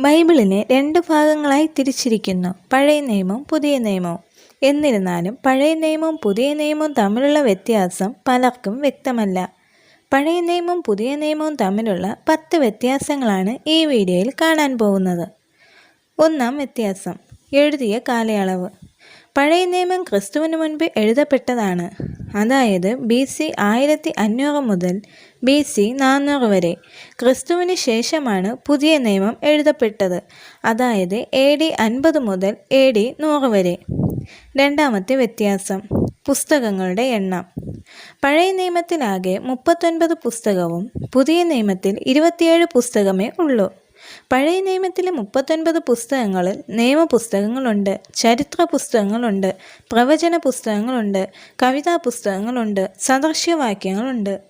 ബൈബിളിനെ രണ്ട് ഭാഗങ്ങളായി തിരിച്ചിരിക്കുന്നു. പഴയ നിയമവും പുതിയ നിയമവും എന്നിരുന്നാലും പഴയ നിയമവും പുതിയ നിയമവും തമ്മിലുള്ള വ്യത്യാസം പലർക്കും വ്യക്തമല്ല. പഴയ നിയമവും പുതിയ നിയമവും തമ്മിലുള്ള പത്ത് വ്യത്യാസങ്ങളാണ് ഈ വീഡിയോയിൽ കാണാൻ പോകുന്നത്. ഒന്നാം വ്യത്യാസം. എഴുതിയ കാലയളവ്. പഴയ നിയമം ക്രിസ്തുവിന് മുൻപ് എഴുതപ്പെട്ടതാണ്. അതായത് ബി സി ആയിരത്തി അഞ്ഞൂറ് മുതൽ ബി സി നാനൂറ് വരെ. ക്രിസ്തുവിന് ശേഷമാണ് പുതിയ നിയമം എഴുതപ്പെട്ടത്. അതായത് എ ഡി അൻപത് മുതൽ എ ഡി നൂറ് വരെ. രണ്ടാമത്തെ വ്യത്യാസം പുസ്തകങ്ങളുടെ എണ്ണം. പഴയ നിയമത്തിലാകെ മുപ്പത്തൊൻപത് പുസ്തകവും പുതിയ നിയമത്തിൽ ഇരുപത്തിയേഴ് പുസ്തകമേ ഉള്ളൂ. പഴയ നിയമത്തിലെ മുപ്പത്തൊൻപത് പുസ്തകങ്ങളിൽ നിയമപുസ്തകങ്ങളുണ്ട് ചരിത്ര പുസ്തകങ്ങളുണ്ട് പ്രവചന പുസ്തകങ്ങളുണ്ട് കവിതാ പുസ്തകങ്ങളുണ്ട് സദൃശ്യവാക്യങ്ങളുണ്ട്.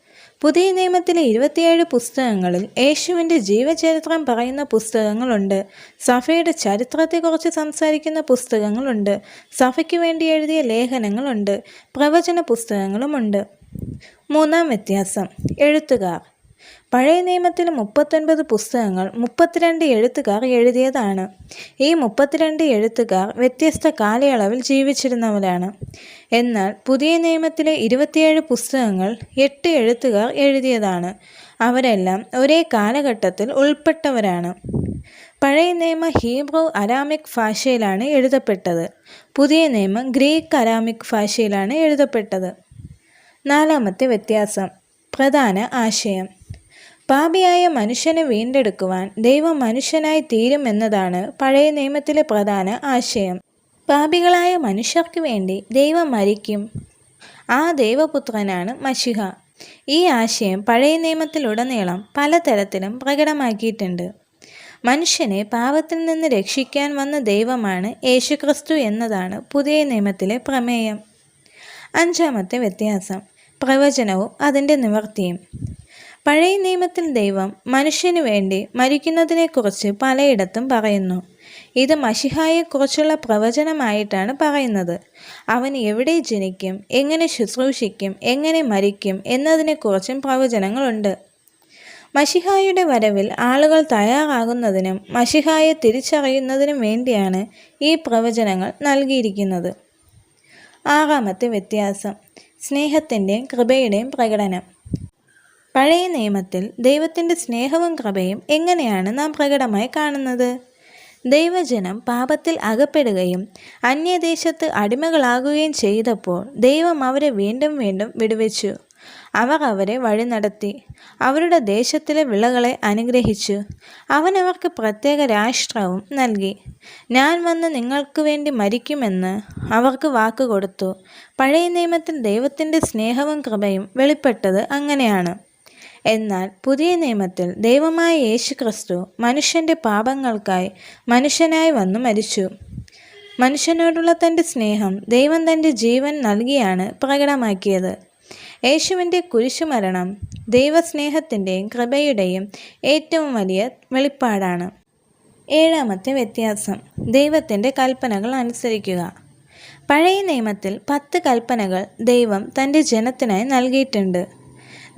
പുതിയ നിയമത്തിലെ ഇരുപത്തിയേഴ് പുസ്തകങ്ങളിൽ യേശുവിന്റെ ജീവചരിത്രം പറയുന്ന പുസ്തകങ്ങളുണ്ട്. സഭയുടെ ചരിത്രത്തെക്കുറിച്ച് സംസാരിക്കുന്ന പുസ്തകങ്ങളുണ്ട്. സഭയ്ക്ക് വേണ്ടി എഴുതിയ ലേഖനങ്ങളുണ്ട്. പ്രവചന പുസ്തകങ്ങളുമുണ്ട് മൂന്നാം വ്യത്യാസം. എഴുത്തുകാർ. പഴയ നിയമത്തിൽ മുപ്പത്തൊൻപത് പുസ്തകങ്ങൾ മുപ്പത്തിരണ്ട് എഴുത്തുകാർ എഴുതിയതാണ്. ഈ മുപ്പത്തിരണ്ട് എഴുത്തുകാർ വ്യത്യസ്ത കാലയളവിൽ ജീവിച്ചിരുന്നവരാണ്. എന്നാൽ പുതിയ നിയമത്തിലെ ഇരുപത്തിയേഴ് പുസ്തകങ്ങൾ എട്ട് എഴുത്തുകാർ എഴുതിയതാണ്. അവരെല്ലാം ഒരേ കാലഘട്ടത്തിൽ ഉൾപ്പെട്ടവരാണ്. പഴയ നിയമ ഹീബ്രോ അരാമിക് ഭാഷയിലാണ് എഴുതപ്പെട്ടത്. പുതിയ നിയമം ഗ്രീക്ക് അരാമിക് ഭാഷയിലാണ് എഴുതപ്പെട്ടത്. നാലാമത്തെ വ്യത്യാസം. പ്രധാന ആശയം. പാപിയായ മനുഷ്യനെ വീണ്ടെടുക്കുവാൻ ദൈവം മനുഷ്യനായി തീരുമെന്നതാണ് പഴയ നിയമത്തിലെ പ്രധാന ആശയം. പാപികളായ മനുഷ്യർക്ക് വേണ്ടി ദൈവം മരിക്കും. ആ ദൈവപുത്രനാണ് മഷിഹ ഈ ആശയം പഴയ നിയമത്തിലുടനീളം പലതരത്തിലും പ്രകടമാക്കിയിട്ടുണ്ട്. മനുഷ്യനെ പാപത്തിൽ നിന്ന് രക്ഷിക്കാൻ വന്ന ദൈവമാണ് യേശുക്രിസ്തു എന്നതാണ് പുതിയ നിയമത്തിലെ പ്രമേയം. അഞ്ചാമത്തെ വ്യത്യാസം. പ്രവചനവും അതിന്റെ നിവർത്തിയും. പഴയ നിയമത്തിൽ ദൈവം മനുഷ്യനു വേണ്ടി മരിക്കുന്നതിനെക്കുറിച്ച് പലയിടത്തും പറയുന്നു. ഇത് മഷിഹായെക്കുറിച്ചുള്ള പ്രവചനമായിട്ടാണ് പറയുന്നത്. അവൻ എവിടെ ജനിക്കും എങ്ങനെ ശുശ്രൂഷിക്കും എങ്ങനെ മരിക്കും എന്നതിനെക്കുറിച്ചും പ്രവചനങ്ങളുണ്ട്. മഷിഹായുടെ വരവിൽ ആളുകൾ തയ്യാറാകുന്നതിനും മഷിഹായെ തിരിച്ചറിയുന്നതിനും വേണ്ടിയാണ് ഈ പ്രവചനങ്ങൾ നൽകിയിരിക്കുന്നത്. ആറാമത്തെ വ്യത്യാസം സ്നേഹത്തിന്റെയും കൃപയുടെയും പ്രകടനം. പഴയ നിയമത്തിൽ ദൈവത്തിന്റെ സ്നേഹവും കൃപയും എങ്ങനെയാണ് നാം പ്രകടമായി കാണുന്നത്? ദൈവജനം പാപത്തിൽ അകപ്പെടുകയും അന്യദേശത്ത് അടിമകളാകുകയും ചെയ്തപ്പോൾ ദൈവം അവരെ വീണ്ടും വീണ്ടും വിടുവച്ചു. അവർ അവരെ വഴി നടത്തി അവരുടെ ദേശത്തിലെ വിളകളെ അനുഗ്രഹിച്ചു. അവൻ അവർക്ക് പ്രത്യേക രാഷ്ട്രവും നൽകി. ഞാൻ വന്ന് നിങ്ങൾക്ക് വേണ്ടി മരിക്കുമെന്ന് അവർക്ക് വാക്ക് കൊടുത്തു. പഴയ നിയമത്തിൽ ദൈവത്തിന്റെ സ്നേഹവും കൃപയും വെളിപ്പെട്ടത് അങ്ങനെയാണ്. എന്നാൽ പുതിയ നിയമത്തിൽ ദൈവമായ യേശു ക്രിസ്തു മനുഷ്യന്റെ പാപങ്ങൾക്കായി മനുഷ്യനായി വന്നു മരിച്ചു. മനുഷ്യനോടുള്ള തന്റെ സ്നേഹം ദൈവം തന്റെ ജീവൻ നൽകിയാണ് പ്രകടമാക്കിയത്. യേശുവിന്റെ കുരിശുമരണം ദൈവസ്നേഹത്തിന്റെയും കൃപയുടെയും ഏറ്റവും വലിയ വെളിപ്പാടാണ്. ഏഴാമത്തെ വ്യത്യാസം ദൈവത്തിന്റെ കൽപ്പനകൾ അനുസരിക്കുക. പഴയ നിയമത്തിൽ പത്ത് കൽപ്പനകൾ ദൈവം തന്റെ ജനത്തിനായി നൽകിയിട്ടുണ്ട്.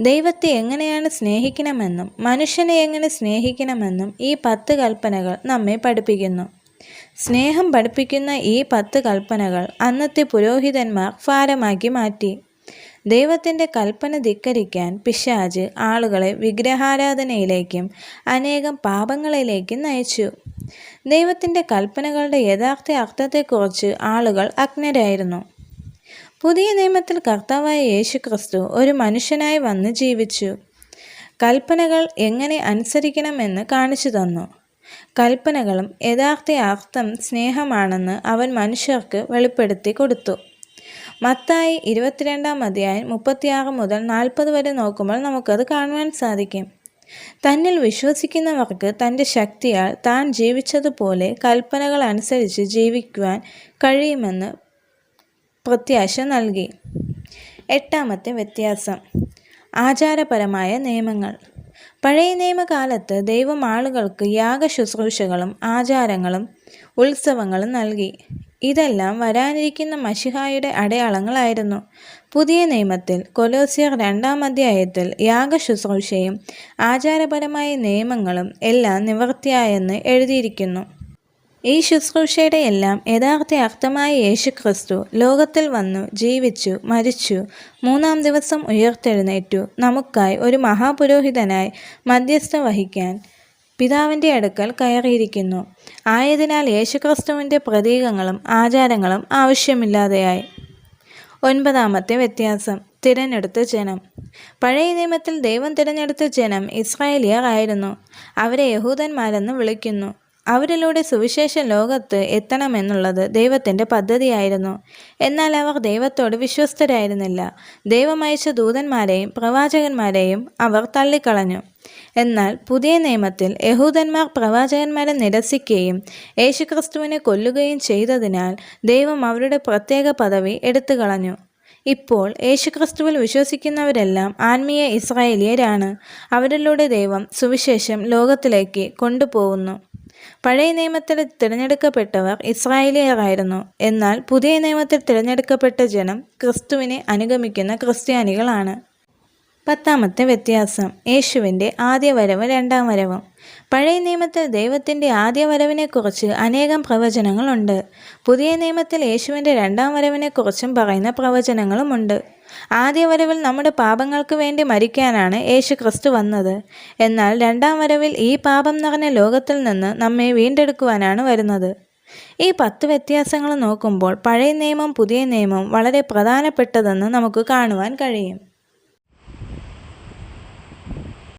ദൈവത്തെ എങ്ങനെയാണ് സ്നേഹിക്കണമെന്നും മനുഷ്യനെ എങ്ങനെ സ്നേഹിക്കണമെന്നും ഈ പത്ത് കൽപ്പനകൾ നമ്മെ പഠിപ്പിക്കുന്നു. സ്നേഹം പഠിപ്പിക്കുന്ന ഈ പത്ത് കൽപ്പനകൾ അന്നത്തെ പുരോഹിതന്മാർ ഭാരമാക്കി മാറ്റി. ദൈവത്തിന്റെ കൽപ്പന ധിക്കരിക്കാൻ പിശാജ് ആളുകളെ വിഗ്രഹാരാധനയിലേക്കും അനേകം പാപങ്ങളിലേക്കും നയിച്ചു. ദൈവത്തിന്റെ കൽപ്പനകളുടെ യഥാർത്ഥ അർത്ഥത്തെക്കുറിച്ച് ആളുകൾ അജ്ഞരായിരുന്നു. പുതിയ നിയമത്തിൽ കർത്താവായ യേശു ക്രിസ്തു ഒരു മനുഷ്യനായി വന്ന് ജീവിച്ചു. കൽപ്പനകൾ എങ്ങനെ അനുസരിക്കണമെന്ന് കാണിച്ചു തന്നു. കൽപ്പനകളും യഥാർത്ഥ അർത്ഥം സ്നേഹമാണെന്ന് അവൻ മനുഷ്യർക്ക് വെളിപ്പെടുത്തി കൊടുത്തു. മത്തായി ഇരുപത്തിരണ്ടാം അധ്യായം മുപ്പത്തിയാറ് മുതൽ നാൽപ്പത് വരെ നോക്കുമ്പോൾ നമുക്കത് കാണുവാൻ സാധിക്കും. തന്നിൽ വിശ്വസിക്കുന്നവർക്ക് തന്റെ ശക്തിയാൽ താൻ ജീവിച്ചതുപോലെ കൽപ്പനകൾ അനുസരിച്ച് ജീവിക്കുവാൻ കഴിയുമെന്ന് പ്രത്യാശ നൽകി. എട്ടാമത്തെ വ്യത്യാസം. ആചാരപരമായ നിയമങ്ങൾ. പഴയ നിയമകാലത്ത് ദൈവം ആളുകൾക്ക് യാഗശുശ്രൂഷകളും ആചാരങ്ങളും ഉത്സവങ്ങളും നൽകി. ഇതെല്ലാം വരാനിരിക്കുന്ന മഷിഹായുടെ അടയാളങ്ങളായിരുന്നു. പുതിയ നിയമത്തിൽ കൊലോസിയർ രണ്ടാം അധ്യായത്തിൽ യാഗശുശ്രൂഷയും ആചാരപരമായ നിയമങ്ങളും എല്ലാം നിവർത്തിയായെന്ന് എഴുതിയിരിക്കുന്നു. ഈ ശുശ്രൂഷയുടെ എല്ലാം യഥാർത്ഥ അർത്ഥമായ യേശു ക്രിസ്തു ലോകത്തിൽ വന്നു ജീവിച്ചു മരിച്ചു മൂന്നാം ദിവസം ഉയർത്തെഴുന്നേറ്റു നമുക്കായി ഒരു മഹാപുരോഹിതനായി മധ്യസ്ഥ വഹിക്കാൻ പിതാവിന്റെ അടുക്കൽ കയറിയിരിക്കുന്നു. ആയതിനാൽ യേശുക്രിസ്തുവിന്റെ പ്രതീകങ്ങളും ആചാരങ്ങളും ആവശ്യമില്ലാതെയായി. ഒൻപതാമത്തെ വ്യത്യാസം തിരഞ്ഞെടുത്ത ജനം. പഴയ നിയമത്തിൽ ദൈവം തിരഞ്ഞെടുത്ത ജനം ഇസ്രായേലിയർ ആയിരുന്നു. അവരെ യഹൂദന്മാരെന്ന് വിളിക്കുന്നു. അവരിലൂടെ സുവിശേഷ ലോകത്ത് എത്തണമെന്നുള്ളത് ദൈവത്തിന്റെ പദ്ധതിയായിരുന്നു. എന്നാൽ അവർ ദൈവത്തോട് വിശ്വസ്തരായിരുന്നില്ല. ദൈവമയച്ച ദൂതന്മാരെയും പ്രവാചകന്മാരെയും അവർ തള്ളിക്കളഞ്ഞു. എന്നാൽ പുതിയ നിയമത്തിൽ യഹൂദന്മാർ പ്രവാചകന്മാരെ നിരസിക്കുകയും യേശുക്രിസ്തുവിനെ കൊല്ലുകയും ചെയ്തതിനാൽ ദൈവം അവരുടെ പ്രത്യേക പദവി എടുത്തു കളഞ്ഞു ഇപ്പോൾ യേശുക്രിസ്തുവിൽ വിശ്വസിക്കുന്നവരെല്ലാം ആത്മീയ ഇസ്രായേലിയരാണ്. അവരിലൂടെ ദൈവം സുവിശേഷം ലോകത്തിലേക്ക് കൊണ്ടുപോകുന്നു. പഴയ നിയമത്തിൽ തിരഞ്ഞെടുക്കപ്പെട്ടവർ ഇസ്രായേലിയറായിരുന്നു എന്നാൽ പുതിയ നിയമത്തിൽ തിരഞ്ഞെടുക്കപ്പെട്ട ജനം ക്രിസ്തുവിനെ അനുഗമിക്കുന്ന ക്രിസ്ത്യാനികളാണ്. പത്താമത്തെ വ്യത്യാസം യേശുവിന്റെ ആദ്യ വരവ് രണ്ടാം വരവും. പഴയ നിയമത്തിൽ ദൈവത്തിന്റെ ആദ്യ വരവിനെക്കുറിച്ച് അനേകം പ്രവചനങ്ങളുണ്ട്. പുതിയ നിയമത്തിൽ യേശുവിന്റെ രണ്ടാം വരവിനെക്കുറിച്ചും പറയുന്ന പ്രവചനങ്ങളുമുണ്ട്. ആദ്യ വരവിൽ നമ്മുടെ പാപങ്ങൾക്ക് വേണ്ടി മരിക്കാനാണ് യേശു ക്രിസ്തു വന്നത്. എന്നാൽ രണ്ടാം വരവിൽ ഈ പാപം നിറഞ്ഞ ലോകത്തിൽ നിന്ന് നമ്മെ വീണ്ടെടുക്കുവാനാണ് വരുന്നത്. ഈ പത്ത് വ്യത്യാസങ്ങൾ നോക്കുമ്പോൾ പഴയ നിയമം പുതിയ നിയമം വളരെ പ്രധാനപ്പെട്ടതെന്ന് നമുക്ക് കാണുവാൻ കഴിയും.